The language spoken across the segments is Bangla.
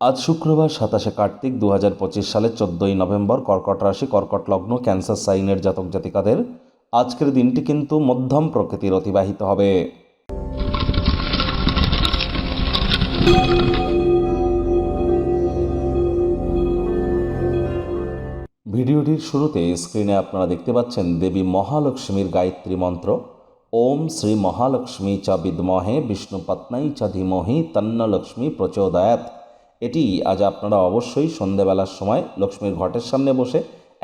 আজ শুক্রবার সাতাশে কার্তিক দু হাজার পঁচিশ সালের চোদ্দোই নভেম্বর কর্কট রাশি, কর্কট লগ্ন, ক্যান্সার সাইনের জাতক জাতিকাদের আজকের দিনটি কিন্তু মধ্যম প্রকৃতির অতিবাহিত হবে। ভিডিওটির শুরুতে স্ক্রিনে আপনারা দেখতে পাচ্ছেন দেবী মহালক্ষ্মীর গায়ত্রী মন্ত্র। ওম শ্রী মহালক্ষ্মী চ বিদ্মহে বিষ্ণুপত্নাই চা ধীমহি, তন্নলক্ষ্মী প্রচোদয়াত। এটি আজ আপনারা অবশ্যই সন্ধেবেলার সময় লক্ষ্মীর ঘটের সামনে বসে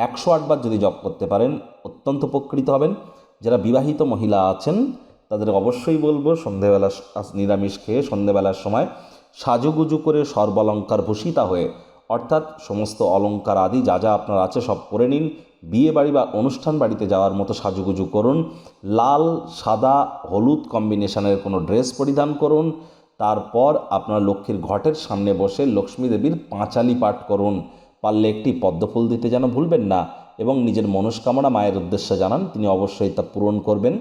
একশো আটবার যদি জপ করতে পারেন, অত্যন্ত উপকৃত হবেন। যারা বিবাহিত মহিলা আছেন, তাদের অবশ্যই বলব সন্ধেবেলা নিরামিষ খেয়ে সন্ধেবেলার সময় সাজুগুজু করে সর্বালঙ্কার ভূষিতা হয়ে, অর্থাৎ সমস্ত অলঙ্কার আদি যা যা আপনার আছে সব করে নিন। বিয়ে বাড়ি বা অনুষ্ঠান বাড়িতে যাওয়ার মতো সাজুগুজু করুন। লাল, সাদা, হলুদ কম্বিনেশনের কোনো ড্রেস পরিধান করুন। তারপর আপনার লক্ষ্মীর ঘটের সামনে বসে লক্ষ্মী দেবীর পাঁচালি পাঠ করুন। পারলে একটি পদ্মফুল দিতে যেন ভুলবেন না এবং নিজের মনস্কামনা মায়ের উদ্দেশ্যে জানান, তিনি অবশ্যই তা পূরণ করবেন।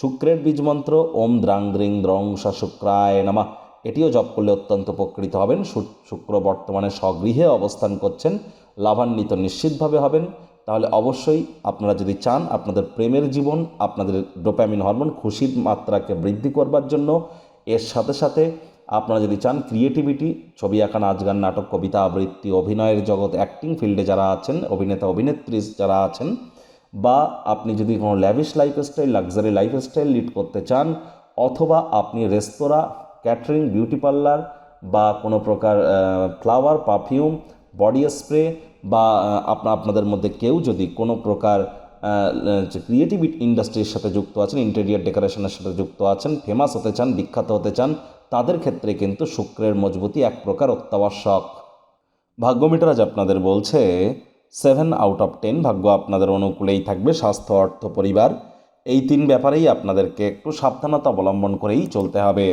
শুক্রের বীজ মন্ত্র, ওম দ্রাং দ্রিং দ্রং শুক্রায় নামা। এটিও জপ করলে অত্যন্ত উপকৃত হবেন। শুক্র বর্তমানে স্বগৃহে অবস্থান করছেন, লাভান্বিত নিশ্চিতভাবে হবেন। তাহলে অবশ্যই আপনারা যদি চান, আপনাদের প্রেমের জীবন, আপনাদের ডোপামিন হরমোন খুশির মাত্রাকে বৃদ্ধি করবার জন্য এর সাথে সাথে আপনারা যদি চান ক্রিয়েটিভিটি ছবি আঁকা নাচ গান, নাটক, কবিতা, আবৃত্তি, অভিনয়ের জগৎ অ্যাক্টিং ফিল্ডে যারা আছেন, অভিনেতা, অভিনেত্রী যারা আছেন, বা আপনি যদি কোনো lavish lifestyle luxury lifestyle lead করতে চান, অথবা আপনি রেস্তোরাঁ ক্যাটারিং বিউটি পার্লার বা কোনো প্রকার ফ্লাওয়ার পারফিউম বডি স্প্রে বা আপনাদের মধ্যে কেউ যদি কোনো প্রকার ক্রিয়েটিভ ইন্ডাস্ট্রির সাথে যুক্ত আছেন ইন্টেরিয়ার ডেকোরেশনের সাথে যুক্ত আছেন ফেমাস হতে চান, বিখ্যাত হতে চান, তাদের ক্ষেত্রে কিন্তু শুক্রের মজবুতি এক প্রকার অত্যাবশ্যক। ভাগ্যমিটার আজ আপনাদের বলছে সেভেন আউট অফ টেন ভাগ্য আপনাদের অনুকূলেই থাকবে, স্বাস্থ্য, অর্থ, পরিবার। এই তিন ব্যাপারেই আপনাদেরকে একটু সাবধানতা অবলম্বন করেই চলতে হবে।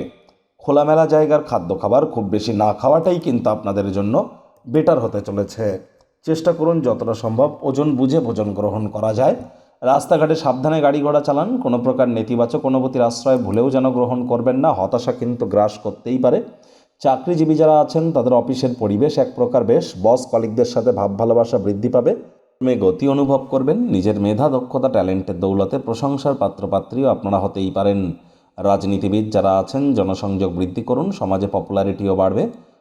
খোলামেলা জায়গার খাদ্য খাবার খুব বেশি না খাওয়াটাই কিন্তু আপনাদের জন্য বেটার হতে চলেছে। চেষ্টা করুন যতটা সম্ভব ওজন বুঝে ভোজন গ্রহণ করা যায়। রাস্তাঘাটে সাবধানে গাড়ি ঘোড়া চালান। কোনো প্রকার নেতিবাচক অনুভূতির আশ্রয় ভুলেও যেন গ্রহণ করবেন না। হতাশা কিন্তু গ্রাস করতেই পারে। চাকরিজীবী যারা আছেন, তাদের অফিসের পরিবেশ এক প্রকার বেশ। বস কলিকদের সাথে ভাব ভালোবাসা বৃদ্ধি পাবে। কর্মে গতি অনুভব করবেন। নিজের মেধা, দক্ষতা, ট্যালেন্টের দৌলতে প্রশংসার পাত্রপাত্রীও আপনারা হতেই পারেন। রাজনীতিবিদ যারা আছেন, জনসংযোগ বৃদ্ধি করুন। সমাজে পপুলারিটিও বাড়বে।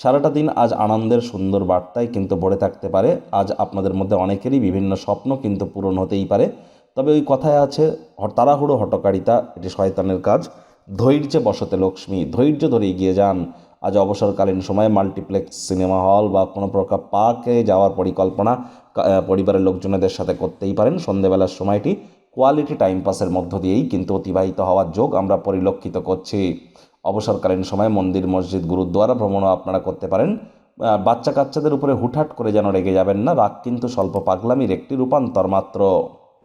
সারাটা দিন আজ আনন্দের সুন্দর বার্তায় কিন্তু ভরে থাকতে পারে। আজ আপনাদের মধ্যে অনেকেরই বিভিন্ন স্বপ্ন কিন্তু পূরণ হতেই পারে। তবে ওই কথায় আছে তাড়াহুড়ো, হটকারিতা, এটি শয়তানের কাজ। ধৈর্যে বসতে লক্ষ্মী, ধৈর্য ধরে এগিয়ে যান। আজ অবসরকালীন সময়ে মাল্টিপ্লেক্স সিনেমা হল বা কোনো প্রকার পার্কে যাওয়ার পরিকল্পনা পরিবারের লোকজনেদের সাথে করতেই পারেন। সন্ধেবেলার সময়টি কোয়ালিটি টাইম পাসের মধ্য দিয়েই কিন্তু অতিবাহিত হওয়ার যোগ আমরা পরিলক্ষিত করছি। অবসরকালীন সময়ে মন্দির, মসজিদ, গুরুদ্বারা ভ্রমণও আপনারা করতে পারেন। বাচ্চা কাচ্চাদের উপরে হুটহাট করে যেন রেগে যাবেন না, রাগ কিন্তু স্বল্প পাগলামির একটি রূপান্তর মাত্র।